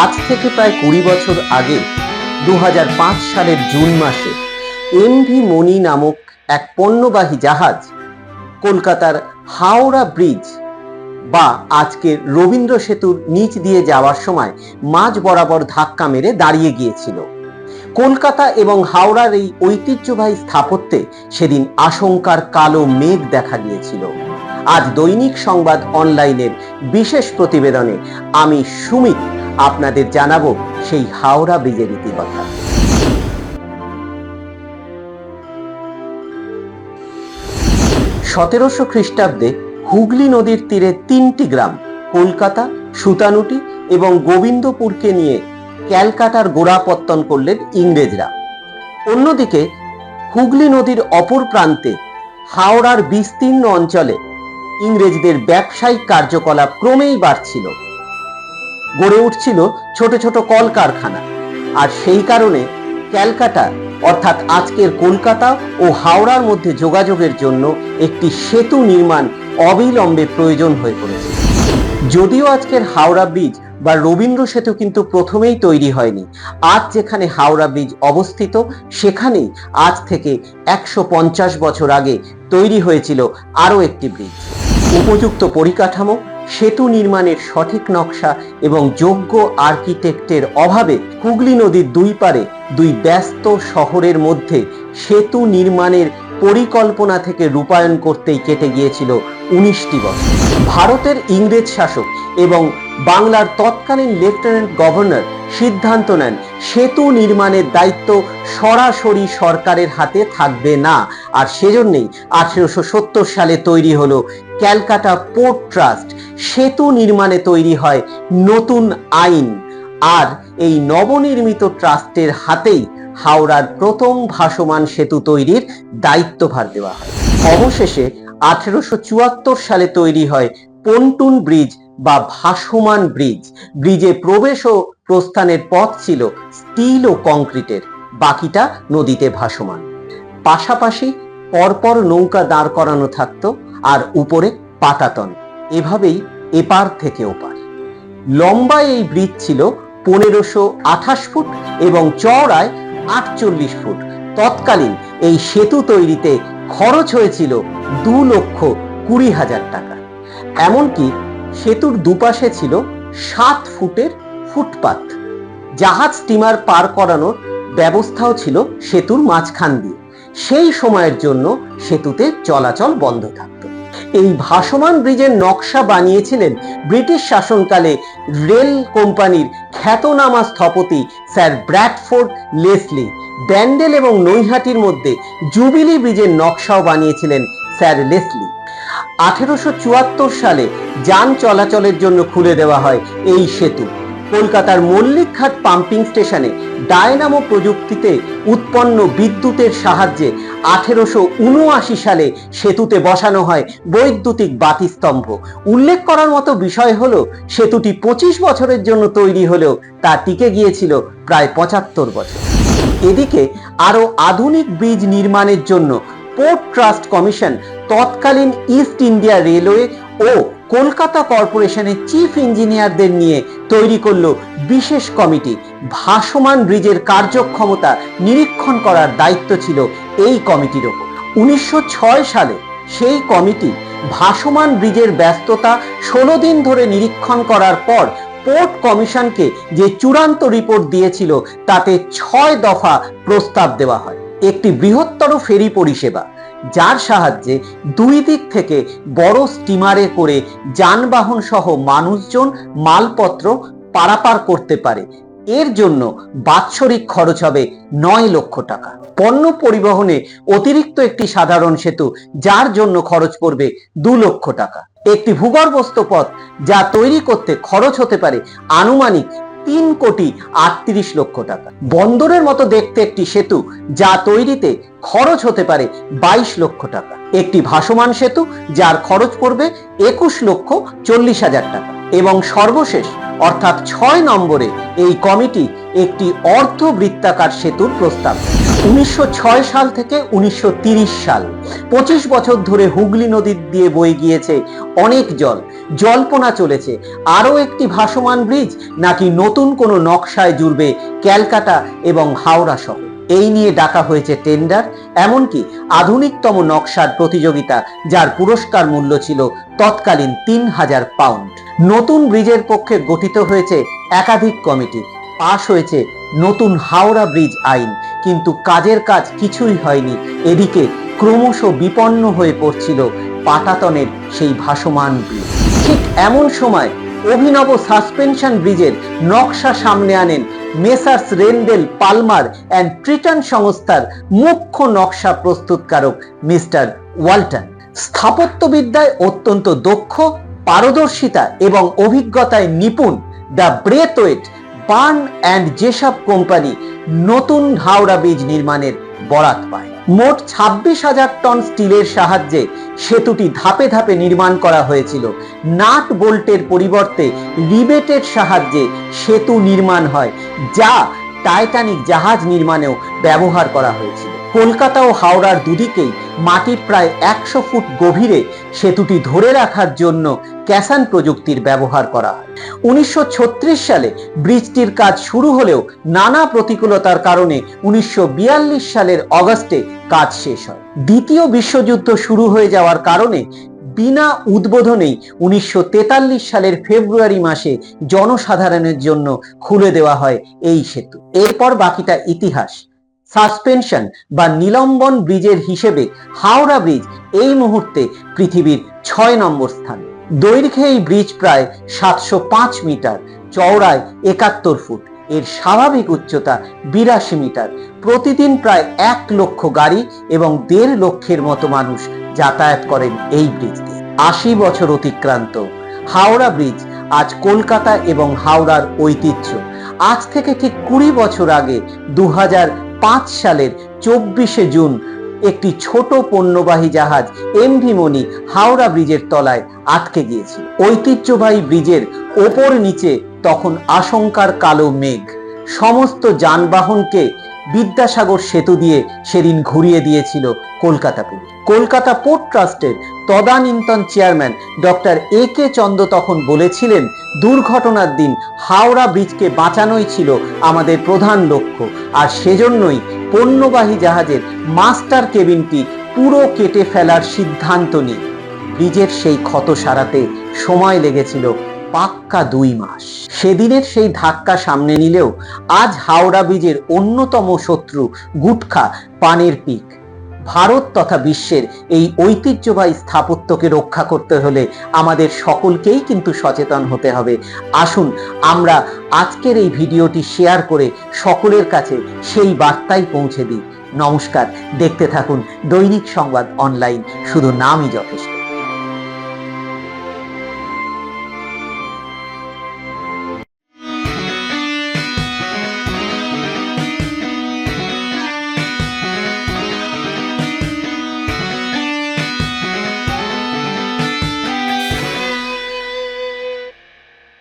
আজ থেকে প্রায় কুড়ি বছর আগে দু হাজার পাঁচ সালের জুন মাসে, এমভি মণি নামক এক পণ্যবাহী জাহাজ কলকাতার হাওড়া ব্রিজ বা আজকের রবীন্দ্র সেতুর নিচ দিয়ে যাওয়ার সময় মাঝ বরাবর ধাক্কা মেরে দাঁড়িয়ে গিয়েছিল। কলকাতা এবং হাওড়ার এই ঐতিহ্যবাহী স্থাপত্যে সেদিন আশঙ্কার কালো মেঘ দেখা গিয়েছিল আজ দৈনিক সংবাদ অনলাইনের বিশেষ প্রতিবেদনে আমি সুমিত। আপনাদের জানাব সেই হাওড়া ব্রিজের ইতিকথা সতেরোশো খ্রিস্টাব্দে হুগলি নদীর তীরে তিনটি গ্রাম, কলকাতা, সুতানুটি এবং গোবিন্দপুরকে নিয়ে ক্যালকাটার গোড়াপত্তন করলেন ইংরেজরা। অন্যদিকে হুগলি নদীর অপর প্রান্তে হাওড়ার বিস্তীর্ণ অঞ্চলে ইংরেজদের ব্যবসায়িক কার্যকলাপ ক্রমেই বাড়ছিল। গড়ে উঠছিল ছোট ছোট কলকারখানা। আর সেই কারণে ক্যালকাটা, অর্থাৎ আজকের কলকাতা ও হাওড়ার মধ্যে যোগাযোগের জন্য একটি সেতু নির্মাণ অবিলম্বে প্রয়োজন হয়ে পড়েছে। যদিও আজকের হাওড়া ব্রিজ বা রবীন্দ্র সেতু কিন্তু প্রথমেই তৈরি হয়নি, আজ যেখানে হাওড়া ব্রিজ অবস্থিত, সেখানেই আজ থেকে একশো পঞ্চাশ বছর আগে তৈরি হয়েছিল আরও একটি ব্রিজ। উপযুক্ত পরিকাঠামো সেতু নির্মাণের সঠিক নকশা এবং যোগ্য আর্কিটেক্টের অভাবে হুগলি নদীর দুই পারে দুই ব্যস্ত শহরের মধ্যে সেতু নির্মাণের পরিকল্পনা থেকে রূপায়ণ করতেই কেটে গিয়েছিল উনিশটি বছর। ভারতের ইংরেজ শাসক এবং বাংলার তৎকালীন লেফটেন্যান্ট গভর্নর সিদ্ধান্ত নেন, সেতু নির্মাণের দায়িত্ব সরাসরি সরকারের হাতে থাকবে না। আর সেজন্যই আঠেরোশো সালে তৈরি হলো ক্যালকাটা পোর্ট ট্রাস্ট। সেতু নির্মাণে তৈরি হয় নতুন আইন। আর এই নবনির্মিত ট্রাস্টের হাতেই হাওড়ার প্রথম ভাসমান সেতু তৈরির দায়িত্বভার দেওয়া হয়। অবশেষে আঠেরোশো চুয়াত্তর সালে তৈরি হয় পন্টুন ব্রিজ। বা ভাসমান ব্রিজ। ব্রিজে প্রবেশ ও প্রস্থানের পথ ছিল স্টিল ও কংক্রিটের, বাকিটা নদীতে ভাসমান। পাশাপাশি পরপর নৌকা দাঁড় করানো থাকতো আর উপরে পাটাতন এভাবেই এপার থেকে ওপার। লম্বা এই ব্রিজ ছিল পনেরোশো আঠাশ ফুট এবং চওড়ায় আটচল্লিশ ফুট। তৎকালীন এই সেতু তৈরিতে খরচ হয়েছিল দু লক্ষ কুড়ি হাজার টাকা। এমনকি সেতুর দুপাশে ছিল সাত ফুটের ফুটপাত। জাহাজ স্টিমার পার করানোর ব্যবস্থাও ছিল সেতুর মাঝখান দিয়ে। সেই সময়ের জন্য সেতুতে চলাচল বন্ধ থাকত। এই ভাসমান ব্রিজের নকশা বানিয়েছিলেন ব্রিটিশ শাসনকালে রেল কোম্পানির খ্যাতনামা স্থপতি স্যার ব্র্যাডফোর্ড লেসলি। ব্যান্ডেল এবং নৈহাটির মধ্যে জুবিলি ব্রিজের নকশাও বানিয়েছিলেন স্যার লেসলি। আঠেরোশো চুয়াত্তর সালে যান চলাচলের জন্য খুলে দেওয়া হয় এই সেতু। কলকাতার মল্লিকঘাট পাম্পিং স্টেশনে ডায়নামো প্রযুক্তিতে উৎপন্ন বিদ্যুতের সাহায্যে আঠেরোশো উনআশি সালে সেতুতে বসানো হয় বৈদ্যুতিক বাতিস্তম্ভ। উল্লেখ করার মতো বিষয় হলো, সেতুটি পঁচিশ বছরের জন্য তৈরি হলেও তা টিকে গিয়েছিল প্রায় পঁচাত্তর বছর। এদিকে আরও আধুনিক ব্রিজ নির্মাণের জন্য পোর্ট ট্রাস্ট কমিশন তৎকালীন ইস্ট ইন্ডিয়া রেলওয়ে ও কলকাতা কর্পোরেশনের চিফ ইঞ্জিনিয়ারদের নিয়ে তৈরি করল বিশেষ কমিটি। ভাসমান ব্রিজের কার্যক্ষমতা নিরীক্ষণ করার দায়িত্ব ছিল এই কমিটির ওপর। উনিশশো ছয় সালে সেই কমিটি ভাসমান ব্রিজের ব্যস্ততা ষোলো দিন ধরে নিরীক্ষণ করার পর পোর্ট কমিশনকে যে চূড়ান্ত রিপোর্ট দিয়েছিল তাতে ছয় দফা প্রস্তাব দেওয়া হয়। একটি বৃহত্তর ফেরি পরিষেবা যার সাহায্যে দুই দিক থেকে বড় স্টিমারে করে যানবাহন সহ মানুষজন মালপত্র পারাপার করতে পারে। এর জন্য বাৎসরিক খরচ হবে নয় লক্ষ টাকা। পণ্য পরিবহনে অতিরিক্ত একটি সাধারণ সেতু, যার জন্য খরচ পড়বে দু লক্ষ টাকা। একটি ভূগর্ভস্থ পথ, যা তৈরি করতে খরচ হতে পারে আনুমানিক তিন কোটি আটত্রিশ লক্ষ টাকা। বন্দরের মতো দেখতে একটি সেতু যা তৈরিতে খরচ হতে পারে বাইশ লক্ষ টাকা। একটি ভাসমান সেতু যার খরচ পড়বে একুশ লক্ষ চল্লিশ হাজার টাকা। এবং সর্বশেষ, অর্থাৎ ছয় নম্বরে, এই কমিটি একটি অর্ধবৃত্তাকার সেতুর প্রস্তাব। উনিশশো ছয় সাল থেকে উনিশশো সাল, পঁচিশ বছর ধরে হুগলি নদী দিয়ে বয়ে গিয়েছে অনেক জল। জল্পনা চলেছে। আরও একটি ভাসমান ব্রিজ নাকি নতুন কোনো নকশায় জুড়বে ক্যালকাটা এবং হাওড়া শহর? এই নিয়ে ডাকা হয়েছে টেন্ডার, এমনকি আধুনিকতম নকশার প্রতিযোগিতা যার পুরস্কার মূল্য ছিল তৎকালীন তিন হাজার পাউন্ড। নতুন ব্রিজের পক্ষে গঠিত হয়েছে একাধিক কমিটি। পাশ হয়েছে নতুন হাওড়া ব্রিজ আইন, কিন্তু কাজের কাজ কিছুই হয়নি। এদিকে ক্রমশ বিপন্ন হয়ে পড়ছিল পাটাতনের সেই ভাসমান ব্রিজ। ঠিক এমন সময় অভিনব সাসপেনশন ব্রিজের নকশা সামনে আনেন messrs Rendel Palmer and Tritton সংস্থার মুখ্য নকশা প্রস্তুতকারক মিস্টার ওয়ালটন। স্থাপত্যবিদ্যায় অত্যন্ত দক্ষ, পারদর্শিতা এবং অভিজ্ঞতায় নিপুণ দ্য ব্রেথওয়েট বার্ন অ্যান্ড যেসব কোম্পানি নতুন হাওড়া ব্রিজ নির্মাণের বরাত পায়। মোট ছাব্বিশ হাজার টন স্টিলের সাহায্যে সেতুটি ধাপে ধাপে নির্মাণ করা হয়েছিল। নাট বোল্টের পরিবর্তে রিবেটের সাহায্যে সেতু নির্মাণ হয়, যা টাইটানিক জাহাজ নির্মাণেও ব্যবহার করা হয়েছিল। কলকাতা ও হাওড়ার দুদিকেই মাটির প্রায় একশো ফুট গভীরে সেতুটি ধরে রাখার জন্য ক্যাসান প্রযুক্তির ব্যবহার করা হয়। উনিশশো ছত্রিশ সালে ব্রিজটির কাজ শুরু হলেও নানা প্রতিকূলতার কারণে উনিশশো বিয়াল্লিশ সালের অগস্টে কাজ শেষ হয়। দ্বিতীয় বিশ্বযুদ্ধ শুরু হয়ে যাওয়ার কারণে বিনা উদ্বোধনেই উনিশশো তেতাল্লিশ সালের ফেব্রুয়ারি মাসে জনসাধারণের জন্য খুলে দেওয়া হয় এই সেতু। এরপর বাকিটা ইতিহাস। সাসপেনশন বা নিলম্বন ব্রিজের হিসেবে হাওড়া ব্রিজ এই মুহূর্তে পৃথিবীর ছয় নম্বর স্থানে। দৈর্ঘ্যে এই ব্রিজ প্রায় সাতশো পাঁচ মিটার, চওড়ায় একাত্তর ফুট। এর স্বাভাবিক উচ্চতা বিরাশি মিটার। প্রতিদিন প্রায় এক লক্ষ গাড়ি এবং দেড় লক্ষের মতো মানুষ যাতায়াত করেন এই ব্রিজ দিয়ে আশি বছর অতিক্রান্ত। হাওড়া ব্রিজ আজ কলকাতা এবং হাওড়ার ঐতিহ্য। আজ থেকে ঠিক কুড়ি বছর আগে দু সালের চব্বিশে জুন একটি ছোট পণ্যবাহী জাহাজ এমভি মনি হাওড়া ব্রিজের তলায় আটকে গিয়েছে ঐতিহ্যবাহী ব্রিজের ওপর নিচে তখন আশঙ্কার কালো মেঘ। সমস্ত যানবাহনকে বিদ্যাসাগর সেতু দিয়ে সেদিন ঘুরিয়ে দিয়েছিল কলকাতা পুলিশ। কলকাতা পোর্ট ট্রাস্টের তদানীন্তন chairman doctor A K Chanda তখন বলেছিলেন, দুর্ঘটনার দিন হাওড়া ব্রিজকে বাঁচানোই ছিল আমাদের প্রধান লক্ষ্য। আর সেজন্যই পণ্যবাহী জাহাজের মাস্টার কেবিনটি পুরো কেটে ফেলার সিদ্ধান্ত নিই। ব্রিজের সেই ক্ষত সারাতে সময় লেগেছিল পাক্কা দুই মাস। সেদিনের সেই ধাক্কা সামনে নিলেও আজ হাওড়া ব্রিজের অন্যতম শত্রু গুটখা পানের পিক। ভারত তথা বিশ্বের এই ঐতিহ্যবাহী স্থাপত্যকে রক্ষা করতে হলে আমাদের সকলকেই কিন্তু সচেতন হতে হবে। আসুন, আমরা আজকের এই ভিডিওটি শেয়ার করে সকলের কাছে সেই বার্তাই পৌঁছে দিই। নমস্কার, দেখতে থাকুন দৈনিক সংবাদ অনলাইন। শুধু নামই যথেষ্ট।